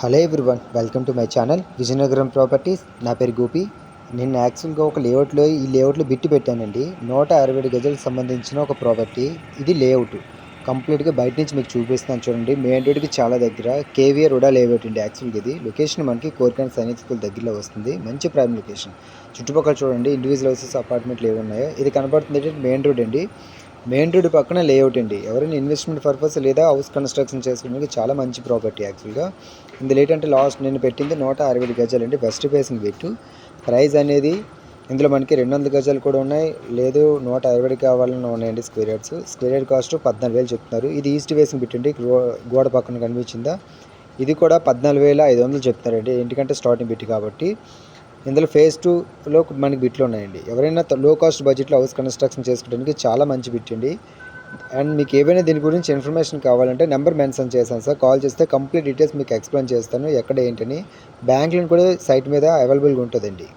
Hello everyone welcome to my channel Vizianagaram properties. నా పేరు గోపి. నేను యాక్చువల్గా ఒక లేఅవుట్లో ఈ లేఅవుట్లో బిట్టు పెట్టానండి. నూట అరవై ఏడు గజలకు సంబంధించిన ఒక ప్రాపర్టీ. ఇది లేఅవుట్. కంప్లీట్గా బయట నుంచి మీకు చూపిస్తున్నాను చూడండి. మెయిన్ రోడ్కి చాలా దగ్గర కేవీఆర్ రూడా లేఅవుట్ అండి యాక్చువల్గా ఇది. లొకేషన్ మనకి కోరికాన్ సైనిక్ స్కూల్ దగ్గరలో వస్తుంది. మంచి ప్రైమ్ లొకేషన్. చుట్టుపక్కల చూడండి ఇండివిజువల్ హౌసెస్ అపార్ట్మెంట్లు ఏవి ఉన్నాయో. ఇది కనబడుతుంది మెయిన్ రోడ్ అండి. మెయిన్ రోడ్ పక్కన లేఅవుట్ అండి. ఎవరైనా ఇన్వెస్ట్మెంట్ పర్పస్ లేదా హౌస్ కన్స్ట్రక్షన్ చేసుకోవడానికి చాలా మంచి ప్రాపర్టీ యాక్చువల్గా ఇందులో ఏంటంటే లాస్ట్ నేను పెట్టింది నూట అరవై గజాలు అండి. వెస్ట్ ఫేసింగ్ పెట్టు. ప్రైస్ అనేది ఇందులో మనకి రెండు వందల గజాలు కూడా ఉన్నాయి. లేదు నూట అరవై కావాలని ఉన్నాయండి square yards square yard cost పద్నాలుగు వేలు చెప్తున్నారు. ఇది ఈస్ట్ ఫేసింగ్ పెట్టండి. గో- గోడ పక్కన కనిపించిందా? ఇది కూడా పద్నాలుగు వేల ఐదు వందలు చెప్తున్నారండి. ఎందుకంటే స్టార్టింగ్ బిట్ కాబట్టి. ఇందులో ఫేజ్ టూలో మనకి బిట్లు ఉన్నాయండి. ఎవరైనా లో కాస్ట్ బడ్జెట్లో హౌస్ కన్స్ట్రక్షన్ చేసుకోవడానికి చాలా మంచి బిట్ అండి. అండ్ మీకు ఏవైనా దీని గురించి ఇన్ఫర్మేషన్ కావాలంటే నెంబర్ మెన్షన్ చేశాను సార్. కాల్ చేస్తే కంప్లీట్ డీటెయిల్స్ మీకు ఎక్స్ప్లెయిన్ చేస్తాను ఎక్కడ ఏంటని. బ్యాంక్ లోన్ కూడా సైట్ మీద అవైలబుల్గా ఉంటుందండి.